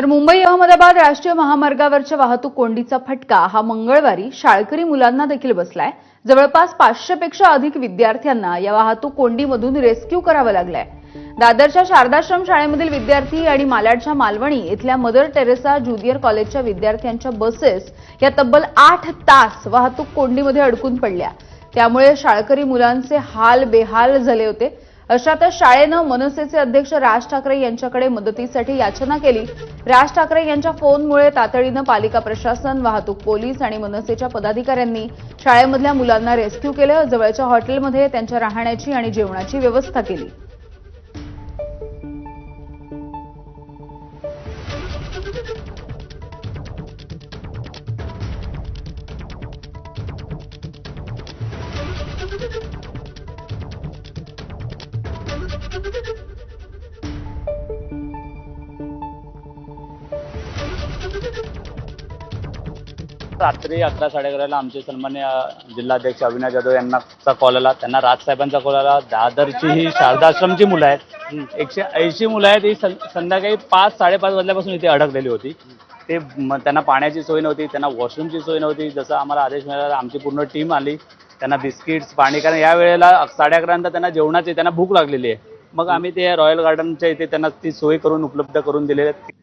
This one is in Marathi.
तर मुंबई अहमदाबाद राष्ट्रीय महामार्गावरच्या वाहतूक कोंडीचा फटका. हा मंगळवारी शाळकरी मुलांना देखील बसलाय. जवळपास पाचशे पेक्षा अधिक विद्यार्थ्यांना या वाहतूक कोंडीमधून रेस्क्यू करावा लागलाय. दादरच्या शारदाश्रम शाळेमधील विद्यार्थी आणि मालाडच्या मालवणी इथल्या मदर टेरेसा ज्युनियर कॉलेजच्या विद्यार्थ्यांच्या बसेस या तब्बल आठ तास वाहतूक कोंडीमध्ये अडकून पडल्या. त्यामुळे शाळकरी मुलांचे हाल बेहाल झाले होते. अशातच शाळेनं मनसेचे अध्यक्ष राज ठाकरे यांच्याकडे मदतीसाठी याचना केली. राज ठाकरे यांच्या फोनमुळे तातडीनं पालिका प्रशासन वाहतूक पोलीस आणि मनसेच्या पदाधिकाऱ्यांनी शाळेमधल्या मुलांना रेस्क्यू केलं. जवळच्या हॉटेलमध्ये त्यांच्या राहण्याची आणि जेवणाची व्यवस्था केली. रात्री अकरा साडे अकराला आमचे सन्मान्य जिल्हाध्यक्ष अविनाश जाधव यांनाचा कॉल आला. त्यांना राजसाहेबांचा कॉल आला. दादरची ही शारदाश्रमची मुलं आहेत. एकशे ऐंशी मुलं आहेत. ही संध्याकाळी पाच साडेपाच वाजल्यापासून इथे अडकलेली होती. ते त्यांना पाण्याची सोय नव्हती. त्यांना वॉशरूमची सोय नव्हती. जसं आम्हाला आदेश मिळाला आमची पूर्ण टीम आली. त्यांना बिस्किट्स पाणी कारण या वेळेला साडे अकरानंतर त्यांना जेवणाची त्यांना भूक लागलेली आहे. मग आम्ही ते रॉयल गार्डनच्या इथे त्यांना ती सोय करून उपलब्ध करून दिलेली आहे